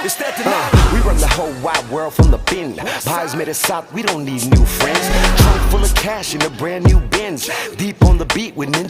That. Uh, we run the whole wide world from the bin. Pies made us out. we don't need new friends. Trunk full of cash in a brand new Benz. Deep on the beat with ninja.